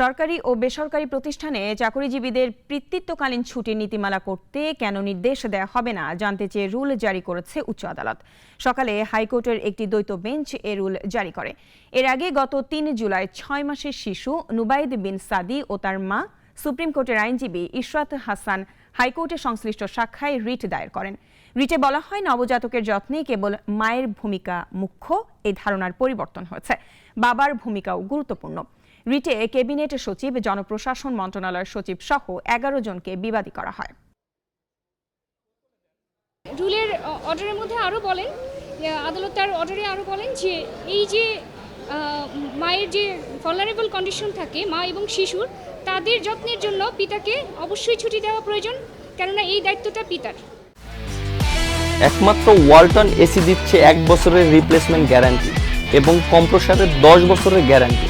সরকারি ও বেসরকারি প্রতিষ্ঠানে চাকরিজীবীদের কৃতিত্বকালীন ছুটির নীতিমালা করতে কেন নির্দেশ দেওয়া হবে না, জানতে চেয়ে রুল জারি করেছে উচ্চ আদালত। সকালে হাইকোর্টের একটি দ্বৈত বেঞ্চ এ রুল জারি করে। এর আগে গত তিন জুলাই ছয় মাসের শিশু নুবাইদ বিন সাদি ও তার মা সুপ্রিম কোর্টের আইনজীবী ইশরাত হাসান হাইকোর্টে সংশ্লিষ্ট শাখায় রিট দায়ের করেন। রিটে বলা হয়, নবজাতকের যত্নে কেবল মায়ের ভূমিকা মুখ্য, এই ধারণার পরিবর্তন হয়েছে। বাবার ভূমিকাও গুরুত্বপূর্ণ। রিটে ক্যাবিনেট সচিব জনপ্রশাসন মন্ত্রণালয়ের সচিব সহ এগারো জনকে বিবাদী করা হয়। রুলের অর্ডারের মধ্যে আরও বলেন আদালত তার অর্ডারে আরও বলেন যে এই যে মায়ের যে ভলারেবল কন্ডিশন থাকে মা এবং শিশুর তাদের যত্নের জন্য পিতাকে অবশ্যই ছুটি দেওয়া প্রয়োজন কেননা এই দায়িত্বটা পিতার। একমাত্র ওয়ালটন এসি দিচ্ছে এক বছরের রিপ্লেসমেন্ট গ্যারান্টি এবং কম্প্রসারের দশ বছরের গ্যারান্টি